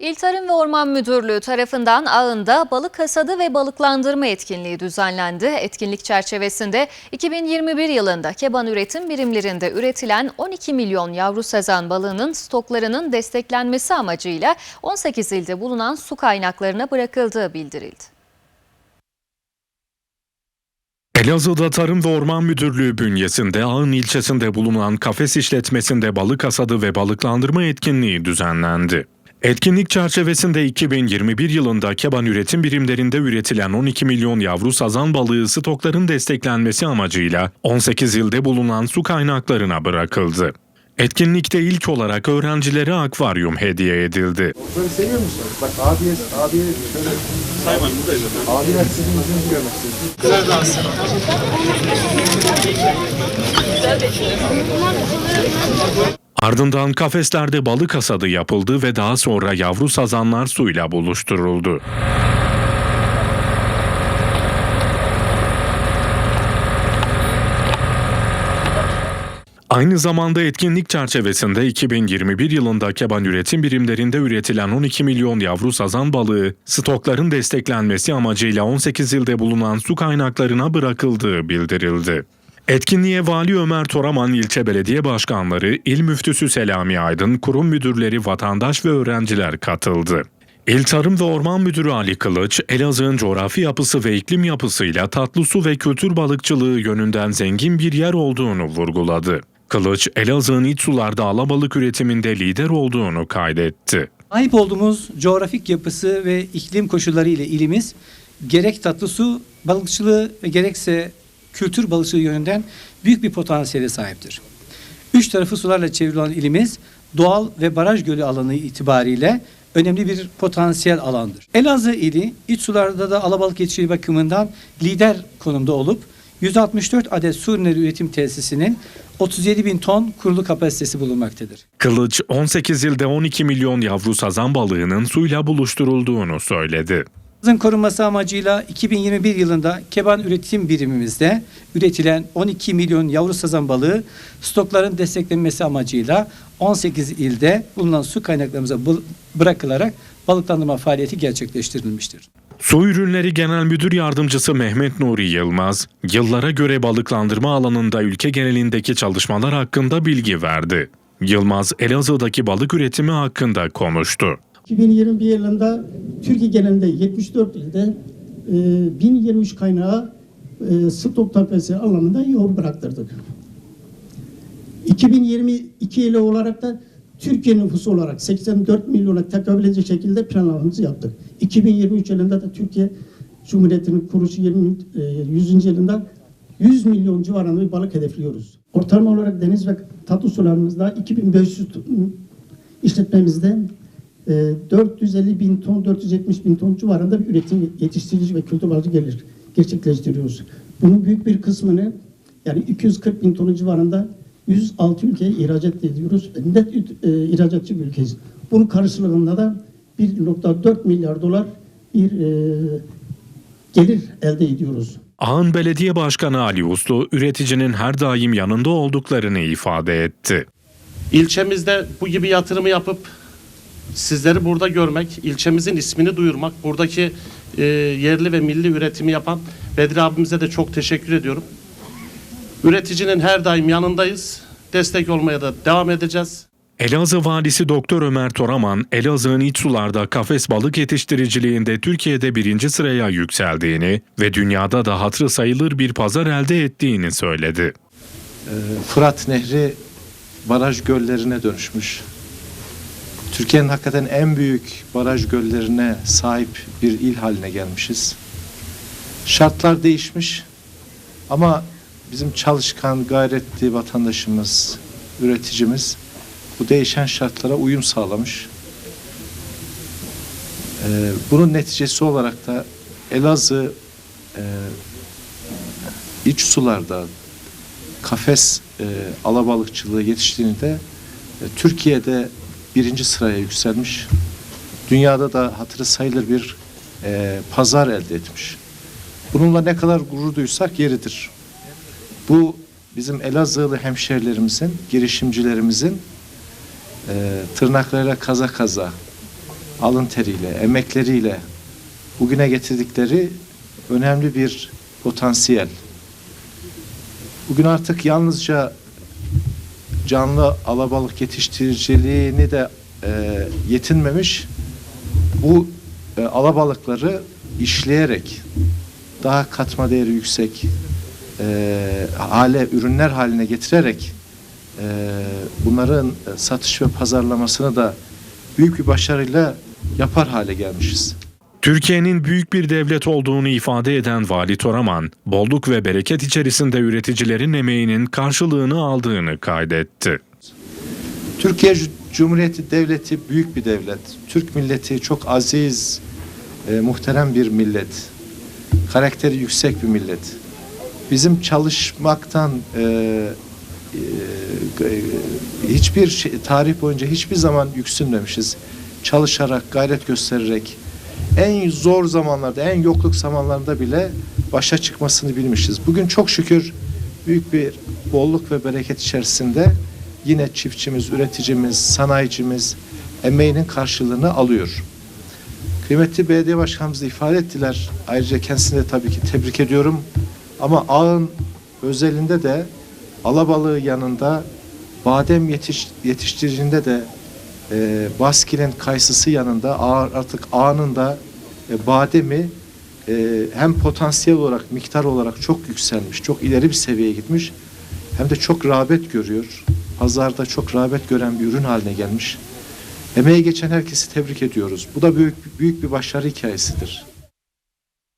İl Tarım ve Orman Müdürlüğü tarafından ağında balık hasadı ve balıklandırma etkinliği düzenlendi. Etkinlik çerçevesinde 2021 yılında keban üretim birimlerinde üretilen 12 milyon yavru sazan balığının stoklarının desteklenmesi amacıyla 18 ilde bulunan su kaynaklarına bırakıldığı bildirildi. Elazığ'da Tarım ve Orman Müdürlüğü bünyesinde Ağın ilçesinde bulunan kafes işletmesinde balık hasadı ve balıklandırma etkinliği düzenlendi. Etkinlik çerçevesinde 2021 yılında keban üretim birimlerinde üretilen 12 milyon yavru sazan balığı stokların desteklenmesi amacıyla 18 ilde bulunan su kaynaklarına bırakıldı. Etkinlikte ilk olarak öğrencilere akvaryum hediye edildi. Böyle seviyor musunuz? Bak abiye, abiye şöyle... Sayman buradayız efendim. Abiler sizin yüzünüzü görmek istiyor. Ardından kafeslerde balık hasadı yapıldı ve daha sonra yavru sazanlar suyla buluşturuldu. Aynı zamanda etkinlik çerçevesinde 2021 yılında keban üretim birimlerinde üretilen 12 milyon yavru sazan balığı stokların desteklenmesi amacıyla 18 ilde bulunan su kaynaklarına bırakıldığı bildirildi. Etkinliğe Vali Ömer Toraman ilçe belediye başkanları, il müftüsü Selami Aydın, kurum müdürleri, vatandaş ve öğrenciler katıldı. İl Tarım ve Orman Müdürü Ali Kılıç, Elazığ'ın coğrafi yapısı ve iklim yapısıyla tatlı su ve kültür balıkçılığı yönünden zengin bir yer olduğunu vurguladı. Kılıç, Elazığ'ın iç sularda alabalık üretiminde lider olduğunu kaydetti. Sahip olduğumuz coğrafik yapısı ve iklim koşulları ile ilimiz gerek tatlı su balıkçılığı ve gerekse kültür balıkçılığı yönünden büyük bir potansiyele sahiptir. Üç tarafı sularla çevrili olan ilimiz doğal ve baraj gölü alanı itibariyle önemli bir potansiyel alandır. Elazığ ili iç sularda da alabalık yetişimi bakımından lider konumda olup 164 adet su ürünleri üretim tesisinin 37 bin ton kurulu kapasitesi bulunmaktadır. Kılıç, 18 ilde 12 milyon yavru sazan balığının suyla buluşturulduğunu söyledi. Balığın korunması amacıyla 2021 yılında keban üretim birimimizde üretilen 12 milyon yavru sazan balığı stokların desteklenmesi amacıyla 18 ilde bulunan su kaynaklarımıza bırakılarak balıklandırma faaliyeti gerçekleştirilmiştir. Su Ürünleri Genel Müdür Yardımcısı Mehmet Nuri Yılmaz, yıllara göre balıklandırma alanında ülke genelindeki çalışmalar hakkında bilgi verdi. Yılmaz, Elazığ'daki balık üretimi hakkında konuştu. 2021 yılında Türkiye genelinde 74 ilde e, 1023 kaynağı e, stok takviyesi alanında yol bıraktırdık. 2022 yılı olarak da Türkiye nüfusu olarak 84 milyona tekabül edecek şekilde planlamamızı yaptık. 2023 yılında da Türkiye Cumhuriyeti'nin kuruluşu 20, e, 100. yılında 100 milyon civarında bir balık hedefliyoruz. Ortalama olarak deniz ve tatlı sularımızda 2500 işletmemizde 450 bin ton, 470 bin ton civarında bir üretim yetiştirici ve kültür balığı gelir, gerçekleştiriyoruz. Bunun büyük bir kısmını yani 240 bin tonu civarında 106 ülkeye ihracat ediyoruz. Net e, ihracatçı bir ülkeyiz. Bunun karşılığında da 1.4 milyar dolar bir e, gelir elde ediyoruz. Ağın Belediye Başkanı Ali Uslu, üreticinin her daim yanında olduklarını ifade etti. İlçemizde bu gibi yatırımı yapıp sizleri burada görmek, ilçemizin ismini duyurmak, buradaki e, yerli ve milli üretimi yapan Bedri abimize de çok teşekkür ediyorum. Üreticinin her daim yanındayız. Destek olmaya da devam edeceğiz. Elazığ Valisi Doktor Ömer Toraman, Elazığ'ın iç sularda kafes balık yetiştiriciliğinde Türkiye'de birinci sıraya yükseldiğini ve dünyada da hatırı sayılır bir pazar elde ettiğini söyledi. Fırat Nehri baraj göllerine dönüşmüş. Türkiye'nin hakikaten en büyük baraj göllerine sahip bir il haline gelmişiz. Şartlar değişmiş ama bizim çalışkan, gayretli vatandaşımız, üreticimiz bu değişen şartlara uyum sağlamış. Ee, bunun neticesi olarak da Elazığ e, iç sularda kafes e, alabalıkçılığı yetiştiğinde e, Türkiye'de birinci sıraya yükselmiş. Dünyada da hatırı sayılır bir e, pazar elde etmiş. Bununla ne kadar gurur duysak yeridir. Bu bizim Elazığlı hemşerilerimizin, girişimcilerimizin e, tırnaklarıyla kaza kaza alın teriyle, emekleriyle bugüne getirdikleri önemli bir potansiyel. Bugün artık yalnızca canlı alabalık yetiştiriciliğini de e, yetinmemiş, bu e, alabalıkları işleyerek daha katma değeri yüksek e, hale ürünler haline getirerek e, bunların satış ve pazarlamasını da büyük bir başarıyla yapar hale gelmişiz. Türkiye'nin büyük bir devlet olduğunu ifade eden Vali Toraman, bolluk ve bereket içerisinde üreticilerin emeğinin karşılığını aldığını kaydetti. Türkiye Cu- Cumhuriyeti Devleti büyük bir devlet. Türk milleti çok aziz, e, muhterem bir millet. Karakteri yüksek bir millet. Bizim çalışmaktan e, e, e, hiçbir şey, tarih boyunca hiçbir zaman yüksünmemişiz. Çalışarak, gayret göstererek en zor zamanlarda, en yokluk zamanlarında bile başa çıkmasını bilmişiz. Bugün çok şükür büyük bir bolluk ve bereket içerisinde yine çiftçimiz, üreticimiz, sanayicimiz emeğinin karşılığını alıyor. Kıymetli belediye başkanımız ifade ettiler. Ayrıca kendisini de tabii ki tebrik ediyorum. Ama ağın özelinde de alabalığı yanında badem yetiş, yetiştiricinde de e, Baskil'in kayısısı yanında artık ağının da e, bademi e, hem potansiyel olarak miktar olarak çok yükselmiş, çok ileri bir seviyeye gitmiş hem de çok rağbet görüyor. Pazarda çok rağbet gören bir ürün haline gelmiş. Emeği geçen herkesi tebrik ediyoruz. Bu da büyük büyük bir başarı hikayesidir.